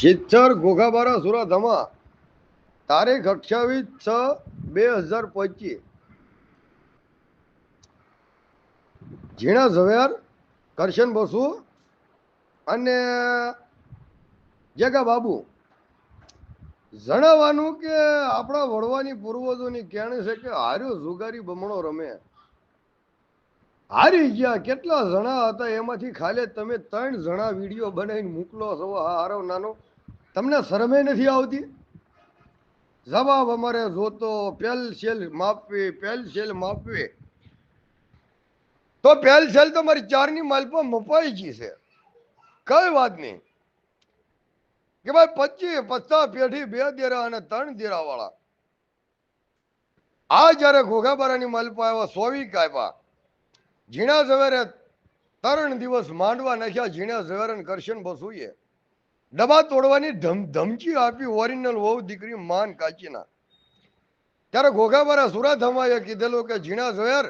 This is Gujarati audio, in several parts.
શિતર ઘોઘાબારા હમા તારીખ અઠ્યાવીસ છ બે હજાર પચીસ. ઝીણા ઝવેર, કરશન બસુ અને જગા બાબુ. જણાવવાનું કે આપણા વડવાની પૂર્વજોની કહેણી છે કે હાર્યો જુગારી બમણો રમે. હારી ગયા, કેટલા જણા હતા? એમાંથી ખાલી તમે ત્રણ જણા વીડિયો બનાવીને મોકલો છો. હારો નાનો. તમને શરમે નથી આવતી? જવાબ અમારે જોતો, પેલ સેલ માપવી, પેલ સેલ માપવી. તો પેલ સેલ તો મારી ચારની માલ પર મપાઈ ગઈ છે. કઈ વાત નહીં. કે ભાઈ પચીસ, પચાસ પેઢી બે દેરા અને ત્રણ દેરા વાળા આ જયારે ઘોઘાબારાની માલપા આવ્યા, સોવી કાપ્યા. ઝીણા ઝવેરે ત્રણ દિવસ માંડવા નાખ્યા ઝીણા ઝવેરન કરશન બસુએ. ડબ્બા તોડવાની ધમ, ધમકી આપી ઓરિજિનલ વહુ દીકરી માન કાચીના. ત્યારે ઘોઘાબારા સુરાધમાએ કીધેલું કે ઝીણા ઝવેર,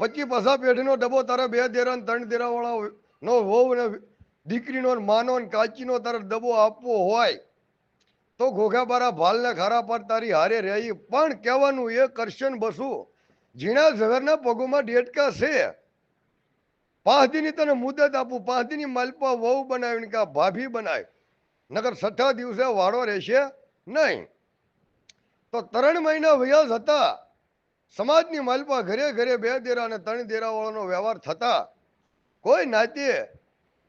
પચી પસા પેઢીનો ડબ્બો તારા બે દેરા ત્રણ દેરાવાળા નો વહુ ને દીકરીનો માનો ને કાચીનો તારે ડબ્બો આપવો હોય, તો ઘોઘાબારા ભાલને ખારા પર તારી હારે રહી. પણ કહેવાનું એ કરશન બસું ઝીણા ઝવેરના પગોમાં ડેટકા છે. પાંચ દીની તને મુદત આપું. પાંચ દીની માલપા વહુ બનાવીને કા ભાભી બનાય. નગર છઠ્ઠા દિવસે વાળો રહેશે નહીં. તો ત્રણ મહિના વયા હતા. સમાજની માલપા ઘરે ઘરે બે દેરા અને ત્રણ દેરા વાળાનો વ્યવહાર થતા. કોઈ નાતે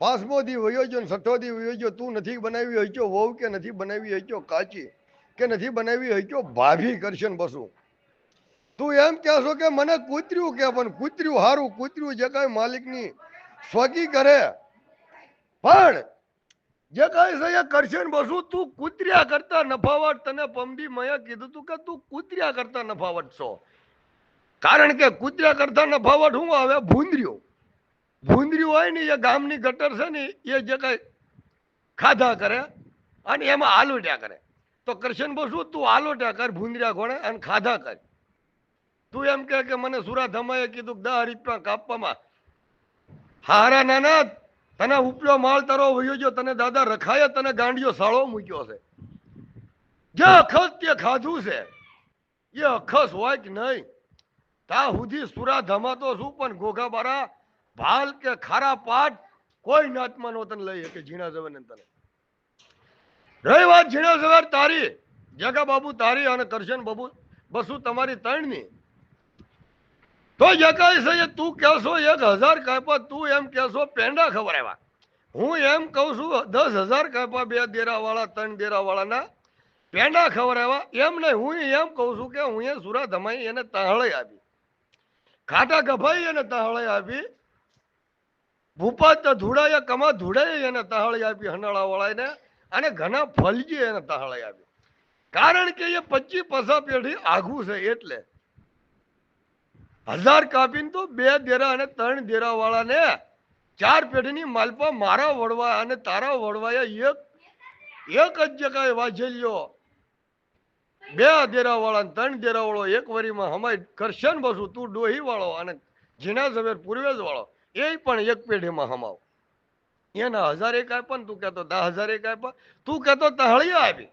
પાંચમો દી વયો ને છઠ્ઠો દી વયો તું નથી બનાવી હચ્યો વહુ કે નથી બનાવી હચ્યો કાચી કે નથી બનાવી હચ્યો ભાભી કરશે ને બસું. તું એમ કહેશો કે મને કૂતર્યું કે, પણ કૂતર્યું હારું, કૂતર્યું જે કાંઈ માલિકની સ્વગી કરે. પણ જે કાંઈ છે એ કરશે ને બસું, તું કૂતર્યા કરતા નફાવટ, તને પમડી મયા કીધું તું કે તું કૂતર્યા કરતા નફાવટ છો. કારણ કે કૂતર્યા કરતા નફાવટ હું આવે? ભૂંદર્યું ભૂંદર્યું હોય ને એ ગામની ગટર છે ને, એ જે કાંઈ ખાધા કરે અને એમાં આલોટ્યા કરે. તો કરશન બસું, તું આલોટ્યા કર ભૂંદર્યા ઘોડે અને ખાધા કર. તું એમ કે કે મને સુરા ધમાએ કીધું કે દહ રૂપિયા કાપવામાં. હારા નાના, તને ઉપલો માલ તારો વયો જો તને દાદા રખાય, તને ગાંડિયો સાળો મૂક્યો છે. જે અખસ તે ખાધું છે, એ અખસ હોય કે નહીં? તા સુધી સુરા ધમા તો શું, પણ ઘોઘા બારા ભાલ કે ખારા પાટ, કોઈ નાતમાં નો તને લઈ કે ઝીણા જવન તને. રહી વાત ઝીણા જવાર તારી. જગા બાબુ તારી અને કરશન બાબુ, બસુ તમારી ત્રણની. તો જકાય છે તું કહેશો એક હજાર કાપા તું એમ કહેશો પેંડા ખવડાવ્યા હું એમ કહું છું, દસ હજાર કાપા બે દેરાવાળા, ત્રણ દેરાવાળાના પેંડા ખવડાવ્યા એમ નહીં, હું એમ કહું છું કે હું એ સુરા ધમાઈ એને તાહળે આપી. ખાટા ગભાઈ એને તાહળે આપી. ભૂપાત ધૂળાએ, કમા ધૂળાએ એને તાહળી આપી હનાળા વાળાને અને ઘણા ફલજી એને તાહળે આપી. કારણ કે એ પચીસ પસા પેઢી આઘું છે એટલે. હજાર કાપીને તો બે દેરા અને ત્રણ દેરા વાળાને ચાર પેઢીની માલપા મારા વડવા અને તારા વડવાએ એક એક જ જગાએ વાજેલ્યો. બે દેરા વાળા ને ત્રણ દેરા વાળો એક વરીમાં હમાય કરશન બસું, તું ડોહી વાળો અને જીના ઝવેર પૂર્વેજ વાળો એ પણ એક પેઢીમાં હમાવ. એના હજાર એક આપ્યા ને તું કહેતો દસ હજાર એક આપ્યા તું કહેતો તહળિયા આપી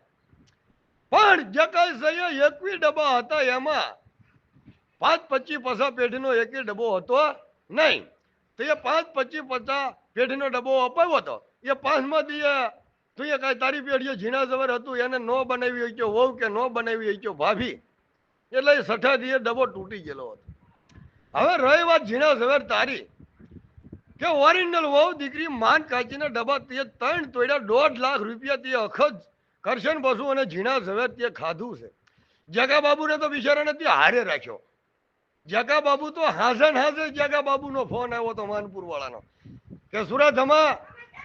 પણ જે કઈ એકવી ડબ્બા હતા એમાં પાંચ પચીસ પચાસ પેઢીનો એક ડબ્બો હતો નહીં. તો એ પાંચ પચીસ પચાસ પેઢીનો ડબ્બો અપાયો હતો. એ પાંચમાં દીએ તું એ કાંઈ તારી પેઢીએ ઝીણા જવર હતું, એને ન બનાવી હોય વહુ કે ન બનાવી હોય ભાભી. એટલે એ સઠાથી એ ડબ્બો તૂટી ગયેલો હતો. હવે રહી વાત ઝીણા ઝવેર તારી. કે ઓરિજિનલ વહુ દીકરી માન કાચીને ડબ્બા તે ત્રણ તોડ્યા, દોઢ લાખ રૂપિયા તે અખજ કરશન બસુ અને ઝીણા ઝવેર તે ખાધું છે. જગા બાબુને તો બિચારાને તે હારે રાખ્યો. જગા બાબુ તો હાજર હાજર જગા બાબુનો ફોન આવ્યો તો માનપુર વાળાનો કે સુરતમાં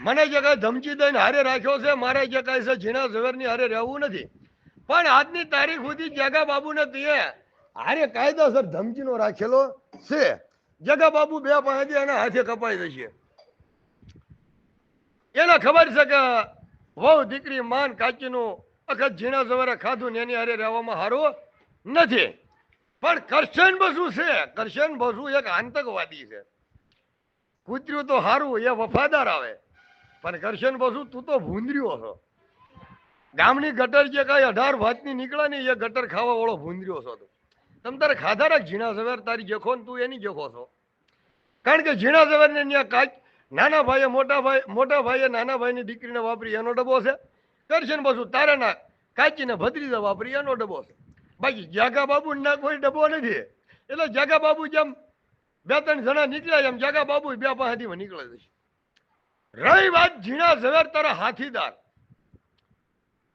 મને જગા ધમકી દઈને હારે રાખ્યો છે, મારે જગા છે, ઝીણા ઝવેરની હારે રહેવું નથી. પણ આજની તારીખ સુધી જગા બાબુને તે હારે કાયદાસર ધમકીનો રાખેલો છે. જગા બાબુ બે પાંચે એના હાથે કપાઈ જશે. એને ખબર છે કે વહુ દીકરી માન કાચીનું અખત ઝીણા ઝવેરે ખાધું ને એની હારે રહેવામાં સારું નથી. પણ કરશન બસુ છે. કરશન બસુ એક આતંકવાદી છે. કૂતર્યું તો સારું એ વફાદાર આવે. પણ કરશન બસુ, તું તો ભૂંદર્યો છો. ગામની ગટર જે કાંઈ અઢાર ભાતની નીકળે ને એ ગટર ખાવા વાળો ભૂંદર્યો છો તું. તમ તારે ખાધા રાખ ઝીણા ઝવેર તારી જેખો ને તું એની જેખો છો. કારણ કે ઝીણા ઝવેરને ત્યાં કાચ, નાના ભાઈએ, મોટા ભાઈ, મોટા ભાઈએ, નાના ભાઈની દીકરીને વાપરી એનો ડબ્બો છે. કરશન બસુ તારે ના કાચીને ભત્રીજા વાપરી એનો ડબ્બો છે. બાકી જાગા બાબુ ના કોઈ ડબ્બો નથી. એટલે જાગા બાબુ જેમ બે ત્રણ જણા નીકળ્યા એમ જાગા બાબુ બે પાંચથી નીકળે છે. રહી વાત ઝીણા ઝવેર તારા હાથીદાર.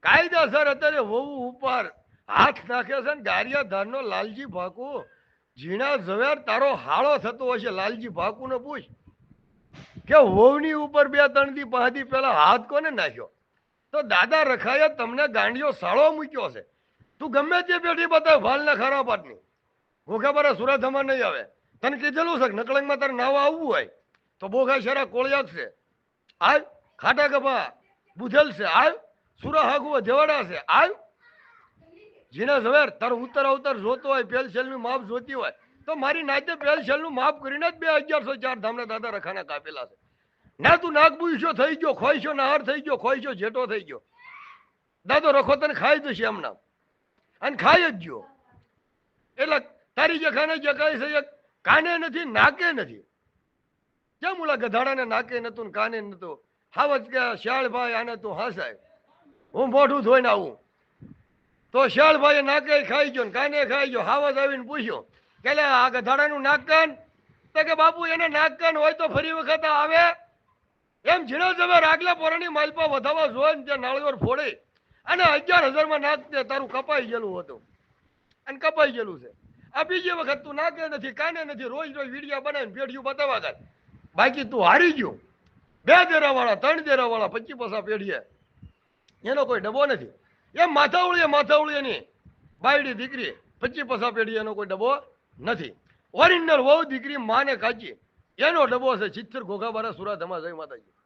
કાયદાસર અત્યારે વહુ ઉપર હાથ નાખે છે ને ગારિયાધારનો લાલજી ભાકુ. ઝીણા ઝવેર તારો હાળો થતો હશે લાલજી ભાકુ ને પૂછ. કે વહુની ઉપર બે ત્રણ દી પાંચ પેલા હાથ કોને નાખ્યો? તો દાદા રખાયા તમને ગાંડિયો સાળો મૂક્યો છે. તું ગમે તે પેઢી બતાવ ભાલના ખરા પાટની ભૂખા સુરત અમાર નહીં આવે. તને કીધેલું છે નકળંગમાં તારે નાવા આવવું હોય, તો બોઘા શરા કોળિયા છે. આવ ખાટા કપા, બુધેલ છે. આવ સુરા હાગુ દેવાડા છે. આવ જીના ઝવેર, તાર ઉત્તર અવતર જોતો હોય, પેલ શેલનું માપ જોતી હોય, તો મારી નાતે પેલ શેલનું માપ કરીને જ બે અગિયારસો ચાર ધામના દાદા રખાના કાપેલા છે. ના તું નાક બુઈશો થઈ ગયો ખોઈશો નહાર થઈ ગયો ખોઈશો જેટો થઈ ગયો. દાદો રખો તને ખાઈ જશે એમના અને ખાઈ જ ગયો. એટલે તારી જખાને જખાય છે કાને નથી, નાકે નથી. કેમ ઓલા ગધાડાને નાકે નતું ને કાને નતું હાવજ કે શાળભાઈ આને તું હાસાય. હું મોઢું ધોઈને આવું. તો શાળભાઈએ નાકે ખાઈ ગયો ને કાને ખાઈ ગયો? હાવજ આવીને પૂછ્યો. કે આ ગધાડાનું નાકન તો કે, બાપુ, એને નાક કાન હોય તો ફરી વખત આવે. એમ ઝીણો જમે આગલા પોરાની માલપા વધાવા જોઈ ને ત્યાં નાળિયેર ફોડી. અને અગિયાર હજારમાં નાક તે તારું કપાઈ ગયેલું હતું. અને કપાઈ ગયેલું છે. આ બીજી વખત તું નાકે નથી, કાને નથી, રોજ રોજ વિડીયા બનાવીને પેઢીઓ બતાવવા કર બાકી તું હારી ગયો. બે દેરા વાળા ત્રણ દેરા વાળા પચીસ પસા પેઢીએ. એનો કોઈ ડબ્બો નથી. એમ માથાવળી માથાવળી એની બાયડી દીકરી પચી પસા પેઢી એનો કોઈ ડબ્બો નથી. ઓરિજિનલ વહુ દીકરી માને કાચી. એનો ડબ્બો છે ચિત્તર ઘોઘા બારા સુરા ધમા જય માતાજી.